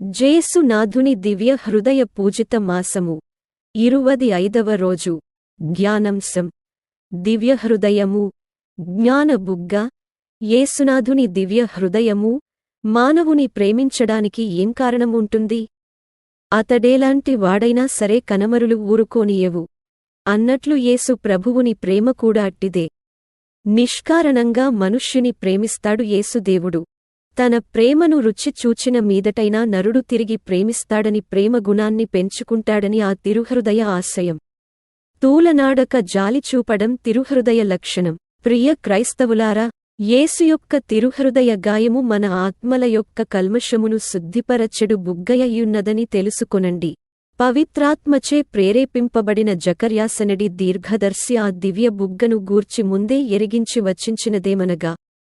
జేసునాథుని దివ్య హృదయ పూజిత మాసము. ఇరువది ఐదవ రోజు. జ్ఞానంశం దివ్య హృదయము. జ్ఞాన బుగ్గ. యేసునాథుని దివ్య హృదయము. మానవుని ప్రేమించడానికి ఏం కారణముంటుంది? అతడేలాంటి వాడైనా సరే కనమరులు ఊరుకోనియవు. అన్నట్లు యేసు ప్రభువుని ప్రేమ కూడా అట్టిదే. నిష్కారణంగా మనుష్యుని ప్రేమిస్తాడు యేసుదేవుడు తన ప్రేమను రుచి చూచిన మీదటైనా నరుడు తిరిగి ప్రేమిస్తాడని ప్రేమ గుణాన్ని పెంచుకుంటాడని ఆ తిరుహృదయ ఆశయం. తూలనాడక జాలిచూపడం తిరుహృదయ లక్షణం. ప్రియ క్రైస్తవులారా యేసు యొక్క తిరుహృదయ గాయము మన ఆత్మల యొక్క కల్మషమును శుద్ధిపరచెడు బుగ్గయ్యున్నదని తెలుసుకొనండి. పవిత్రాత్మచే ప్రేరేపింపబడిన జకర్యాసనడి దీర్ఘదర్శి ఆ దివ్య బుగ్గను గూర్చి ముందే ఎరిగించి వచ్చించినదేమనగా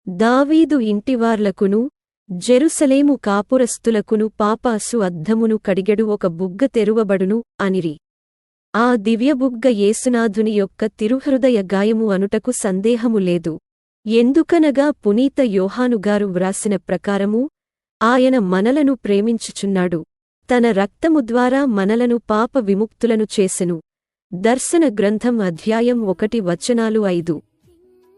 దావీదు ఇంటివార్లకును జెరుసలేము కాపురస్తులకును పాపాసు అద్దమును కడిగెడు ఒక బుగ్గ తెరువబడును అనిరి. ఆ దివ్యబుగ్గ యేసునాథుని యొక్క తిరుహృదయ గాయము అనుటకు సందేహము లేదు. ఎందుకనగా పునీత యోహానుగారు వ్రాసిన ప్రకారము ఆయన మనలను ప్రేమించుచున్నాడు. తన రక్తము ద్వారా మనలను పాప విముక్తులను చేసెను. దర్శన గ్రంథం అధ్యాయం ఒకటి వచనాలు ఐదు.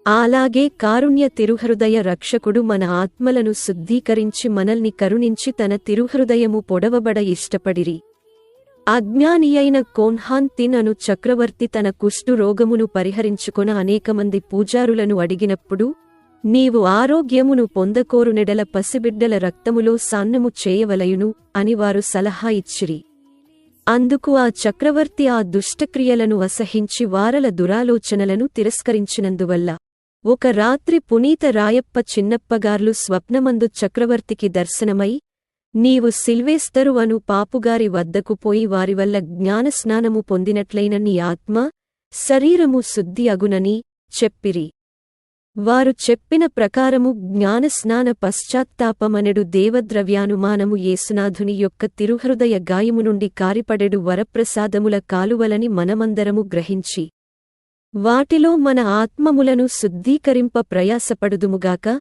అలాగే కారుణ్య తిరుహృదయ రక్షకుడు మన ఆత్మలను శుద్ధీకరించి మనల్ని కరుణించి తన తిరుహృదయము పొడవబడ ఇష్టపడిరి. అజ్ఞానియైన కోన్హాన్ తిన్ అను చక్రవర్తి తన కుష్టు రోగమును పరిహరించుకొన అనేకమంది పూజారులను అడిగినప్పుడు నీవు ఆరోగ్యమును పొందకోరునెడల పసిబిడ్డల రక్తములో సాన్నము చేయవలయును అని వారు సలహా ఇచ్చిరి. అందుకు ఆ చక్రవర్తి ఆ దుష్టక్రియలను అసహించి వారల దురాలోచనలను తిరస్కరించినందువల్ల ఒక రాత్రి పునీత రాయప్ప చిన్నప్పగార్లు స్వప్నమందు చక్రవర్తికి దర్శనమై నీవు సిల్వేస్తరు అను పాపుగారి వద్దకు పోయి వారివల్ల జ్ఞానస్నానము పొందినట్లైన నీ ఆత్మ శరీరము శుద్ధి అగునని చెప్పిరి. వారు చెప్పిన ప్రకారము జ్ఞానస్నాన పశ్చాత్తాపమనెడు దేవద్రవ్యానుమానము యేసునాథుని యొక్క తిరుహృదయ గాయము నుండి కారిపడెడు వరప్రసాదముల కాలువలని మనమందరము గ్రహించి వాటిలో మన ఆత్మములను శుద్ధీకరింప ప్రయాసపడుదుముగాక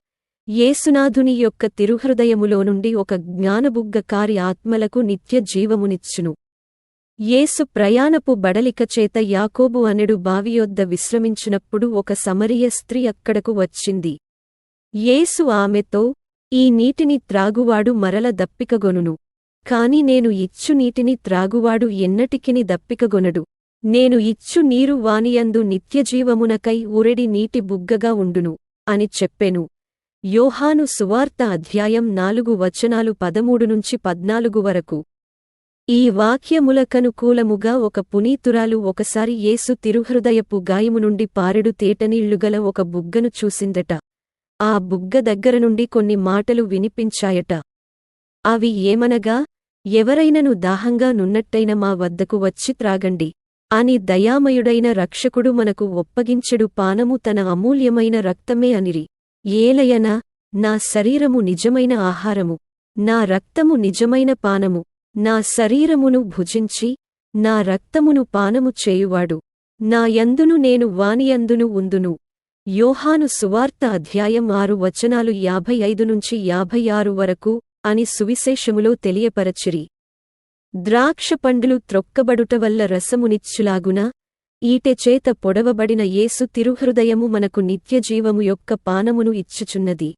యేసునాథుని యొక్క తిరుహృదయములో నుండి ఒక జ్ఞానబుగ్గ కారి ఆత్మలకు నిత్య జీవమునిచ్చును. యేసు ప్రయాణపు బడలికచేత యాకోబు అనెడు బావియొద్ద విశ్రమించినప్పుడు ఒక సమరియ స్త్రీ అక్కడకు వచ్చింది. యేసు ఆమెతో ఈ నీటిని త్రాగువాడు మరల దప్పికగొనును. కాని నేను ఇచ్చు నీటిని త్రాగువాడు ఎన్నటికిని దప్పికగొనడు. నేను ఇచ్చు నీరు వానియందు నిత్యజీవమునకై ఉరెడి నీటి బుగ్గగా ఉండును అని చెప్పెను. యోహాను సువార్త అధ్యాయం నాలుగు వచనాలు పదమూడు నుంచి పద్నాలుగు వరకు. ఈ వాక్యములకనుకూలముగా ఒక పునీతురాలు ఒకసారి యేసు తిరుహృదయపు గాయము నుండి పారెడు తేటనీళ్ళుగల ఒక బుగ్గను చూసిందట. ఆ బుగ్గ దగ్గర నుండి కొన్ని మాటలు వినిపించాయట. అవి ఏమనగా ఎవరైనను దాహంగా నున్నట్టైన మా వద్దకు వచ్చి త్రాగండి. అని దయామయుడైన రక్షకుడు మనకు ఒప్పగించెడు పానము తన అమూల్యమైన రక్తమే అనిరి. ఏలయన నా శరీరము నిజమైన ఆహారము. నా రక్తము నిజమైన పానము. నా శరీరమును భుజించి నా రక్తమును పానము చేయువాడు. నా యందును నేను వానియందును ఉందును. యోహాను సువార్త అధ్యాయం ఆరు వచనాలు యాభై ఐదు నుంచి యాభై ఆరు వరకు అని సువిశేషములో తెలియపరచిరి. ద్రాక్ష పండ్లు త్రొక్కబడుట వల్ల రసమునిచ్చులాగున ఈటెచేత పొడవబడిన యేసు తిరుహృదయము మనకు నిత్యజీవము యొక్క పానమును ఇచ్చుచున్నది.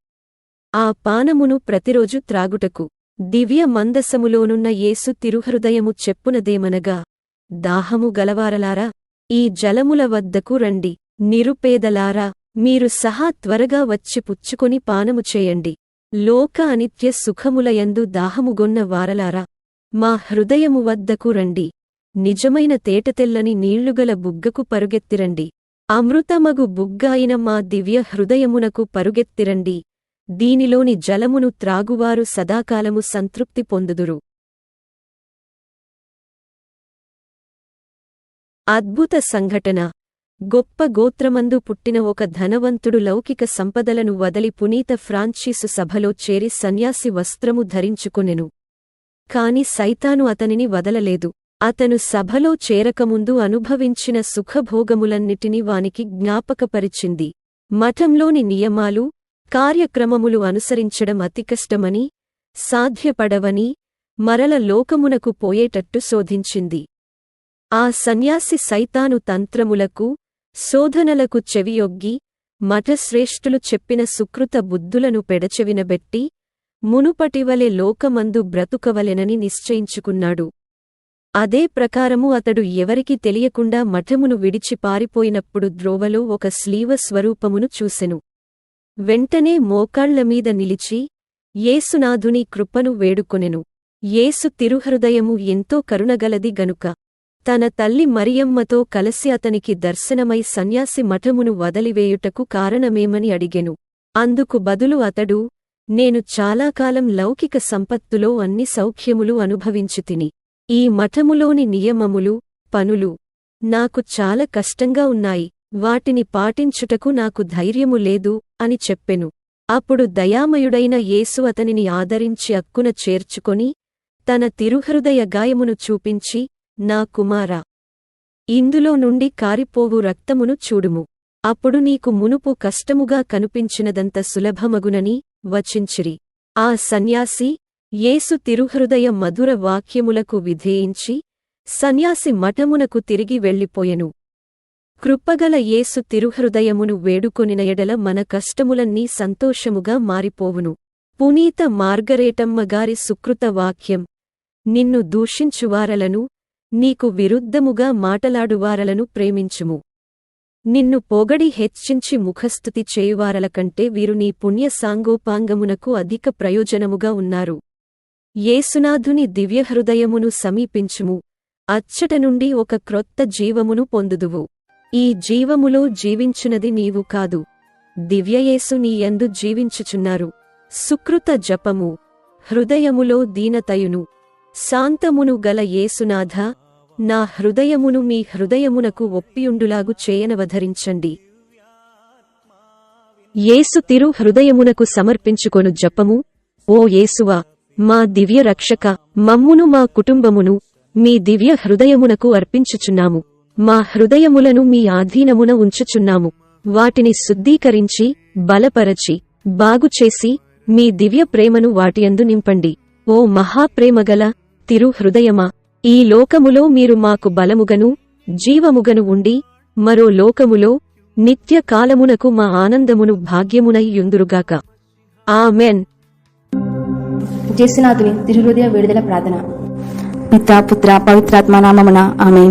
ఆ పానమును ప్రతిరోజు త్రాగుటకు దివ్య మందసములోనున్న యేసు తిరుహృదయము చెప్పునదేమనగా దాహము గలవారలారా ఈ జలముల వద్దకు రండి నిరుపేదలారా మీరు సహా త్వరగా వచ్చి పుచ్చుకొని పానము చేయండి. లోక అనిత్య సుఖములయందు దాహముగొన్న వారలారా మా హృదయము వద్దకు రండి. నిజమైన తేటతెల్లని నీళ్ళుగల బుగ్గకు పరుగెత్తిరండి. అమృతమగు బుగ్గాయిన మా దివ్య హృదయమునకు పరుగెత్తిరండి. దీనిలోని జలమును త్రాగువారు సదాకాలము సంతృప్తి పొందుదురు. అద్భుత సంఘటన. గొప్ప గోత్రమందు పుట్టిన ఒక ధనవంతుడు లౌకిక సంపదలను వదలి పునీత ఫ్రాంచీసు సభలో చేరి సన్యాసి వస్త్రము ధరించుకొనెను. కాని సైతాను అతనిని వదలలేదు. అతను సభలో చేరకముందు అనుభవించిన సుఖభోగములన్నిటినీ వానికి జ్ఞాపకపరిచింది. మఠంలోని నియమాలు కార్యక్రమములు అనుసరించడం అతి కష్టమని సాధ్యపడవని మరల లోకమునకు పోయేటట్టు శోధించింది. ఆ సన్యాసి సైతాను తంత్రములకు శోధనలకు చెవియొగ్గి మఠశ్రేష్ఠులు చెప్పిన సుకృత బుద్ధులను పెడచెవినబెట్టి మునుపటివలె లోకమందు బ్రతుకవలెనని నిశ్చయించుకున్నాడు. అదే ప్రకారము అతడు ఎవరికి తెలియకుండా మఠమును విడిచి పారిపోయినప్పుడు ద్రోవలో ఒక స్లీవ స్వరూపమును చూసెను. వెంటనే మోకాళ్ళమీద నిలిచి యేసునాథుని కృపను వేడుకొనెను. యేసు తిరుహృదయము ఎంతో కరుణగలది గనుక. తన తల్లి మరియమ్మతో కలసి అతనికి దర్శనమై సన్యాసి మఠమును వదలివేయుటకు కారణమేమని అడిగెను. అందుకు బదులు అతడు నేను చాలాకాలం లౌకిక సంపత్తులో అన్ని సౌఖ్యములు అనుభవించుతిని. ఈ మఠములోని నియమములు పనులు నాకు చాలా కష్టంగా ఉన్నాయి వాటిని పాటించుటకు నాకు ధైర్యము లేదు అని చెప్పెను. అప్పుడు దయామయుడైన యేసు అతనిని ఆదరించి అక్కున చేర్చుకొని తన తిరుహృదయ గాయమును చూపించి నా కుమారా ఇందులో నుండి కారిపోవు రక్తమును చూడుము. అప్పుడు నీకు మునుపు కష్టముగా కనిపించినదంత సులభమగునని వచించిరి. ఆ సన్యాసి యేసు తిరుహృదయ మధుర వాక్యములకు విధేయించి సన్యాసి మఠమునకు తిరిగి వెళ్ళిపోయెను. కృపగల యేసు తిరుహృదయమును వేడుకొనిన ఎడల మన కష్టములన్నీ సంతోషముగా మారిపోవును. పునీత మార్గరేటమ్మగారి సుకృత వాక్యం నిన్ను దూషించువారలను నీకు విరుద్ధముగా మాటలాడువారలను ప్రేమించుము. నిన్ను పొగడి హెచ్చించి ముఖస్థుతి చేయువారల కంటే వీరు నీ పుణ్య సాంగోపాంగమునకు అధిక ప్రయోజనముగా ఉన్నారు. యేసునాథుని దివ్యహృదయమును సమీపించుము. అచ్చట నుండి ఒక క్రొత్త జీవమును పొందుదువు. ఈ జీవములో జీవించునది నీవు కాదు. దివ్యయేసు నీయందు జీవించుచున్నారు. సుకృత జపము. హృదయములో దీనతయును. శాంతమును గల యేసునాథ నా హృదయమును మీ హృదయమునకు ఒప్పియుండులాగు చేయనవధరించండి. యేసు తిరు హృదయమునకు సమర్పించుకొను జపము. ఓ యేసువా మా దివ్య రక్షక మమ్మును మా కుటుంబమును మీ దివ్య హృదయమునకు అర్పించుచున్నాము. మా హృదయములను మీ ఆధీనమున ఉంచుచున్నాము. వాటిని శుద్ధీకరించి బలపరచి బాగుచేసి మీ దివ్య ప్రేమను వాటియందు నింపండి. ఓ మహాప్రేమగల తిరు హృదయమా ఈ లోకములో మీరు మాకు బలముగను జీవముగను ఉండి మరో లోకములో నిత్య కాలమునకు మా ఆనందమును భాగ్యమునై యుందురుగాక. ఆమెన్. జేసునాథుని తిరుహృదయ విడుదల ప్రార్థన. పిత పుత్ర పవిత్రాత్మ నామమున ఆమె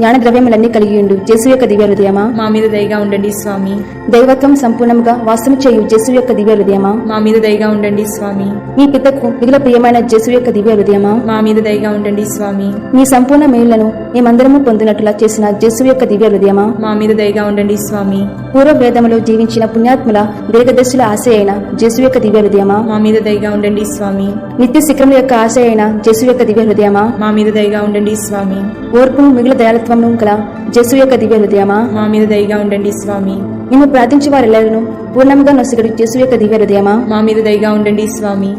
జ్ఞాన ద్రవ్యములన్నీ కలిగి ఉండు జస్సు యొక్క దివ్య హృదయమా మా మీద దయగా ఉండండి స్వామి. దైవత్వం సంపూర్ణముగా వాస్తవం చేయు జస్సు యొక్క దివ్య హృదయమా మా మీద దయగా ఉండండి స్వామి. మీ పితకు మిగిలిన ప్రియమైన జస్సు యొక్క దివ్య హృదయమా మా మీద దయగా ఉండండి స్వామి. మీ సంపూర్ణ మేలులను మేమందరము పొందినట్లుగా చేసిన జస్సు యొక్క దివ్య హృదయమా మా మీద దయగా ఉండండి స్వామి. పూర్వ వేదములో జీవించిన పుణ్యాత్ముల దీర్ఘదర్శుల ఆశ అయిన జస్సు యొక్క దివ్య హృదయమా మా మీద దయగా ఉండండి స్వామి. నిత్య శిఖరముల యొక్క ఆశ అయిన జస్సు యొక్క దివ్య హృదయమా మా మీద దయగా ఉండండి స్వామి. ఓర్పును మిగిలిన దయాలత్వమును గల జస్సు యొక్క దివ్య హృదయమా? మా మీద దయగా ఉండండి స్వామి. మేము ప్రార్థించే వారెల్లరూ పూర్ణముగా నొసగడు జస్సు యొక్క దివ్య హృదయమా? మా మీద దయగా ఉండండి స్వామి.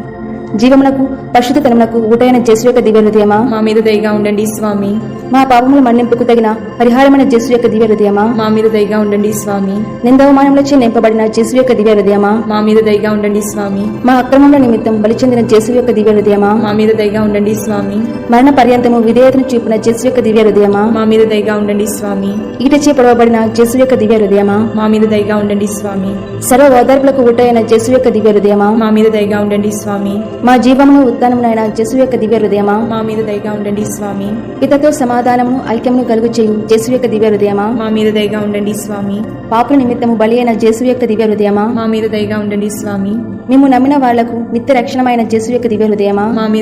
జీవమునకు పరిశుద్ధతనమునకు ఊటైన జేసు యొక్క దివ్య హృదయమా మా మీద దయగా ఉండండి స్వామి. మా పాపముల మన్నింపుకు తగిన పరిహారమైన జేసు యొక్క దివ్య హృదయమా మా మీద దయగా ఉండండి స్వామి. నిందవమానములచే నింపబడిన జేసు యొక్క దివ్య హృదయమా మా మీద దయగా ఉండండి స్వామి. మా అక్రమముల నిమిత్తం బలి చెందిన జేసు యొక్క దివ్య హృదయమా మా మీద దయగా ఉండండి స్వామి. మరణ పర్యంతము విధేయతను చూపిన జేసు యొక్క దివ్య హృదయమా మా మీద దయగా ఉండండి స్వామి. ఈటచే పొడవబడిన జేసు యొక్క దివ్య హృదయమా మా మీద దయగా ఉండండి స్వామి. సర్వ ఓదార్పులకు ఊటైన జేసు యొక్క దివ్య హృదయమా మా మీద దయగా ఉండండి స్వామి. మా జీవమును ఉత్తానమునైన జేసు యొక్క దివ్య హృదయమా? మా మీద దయగా ఉండండి స్వామి. పితతో సమాధానమును ఐక్యమును కలుగు చేయు జేసు యొక్క దివ్య హృదయమా? మా మీద దయగా ఉండండి స్వామి. పాపుల నిమిత్తము బలి అయిన జేసు యొక్క దివ్య హృదయమా? మా మీద దయగా ఉండండి స్వామి. మేము నమ్మిన వాళ్ళకు నిత్య రక్షణమైన జేసు యొక్క దివ్య హృదయమా? మా మీద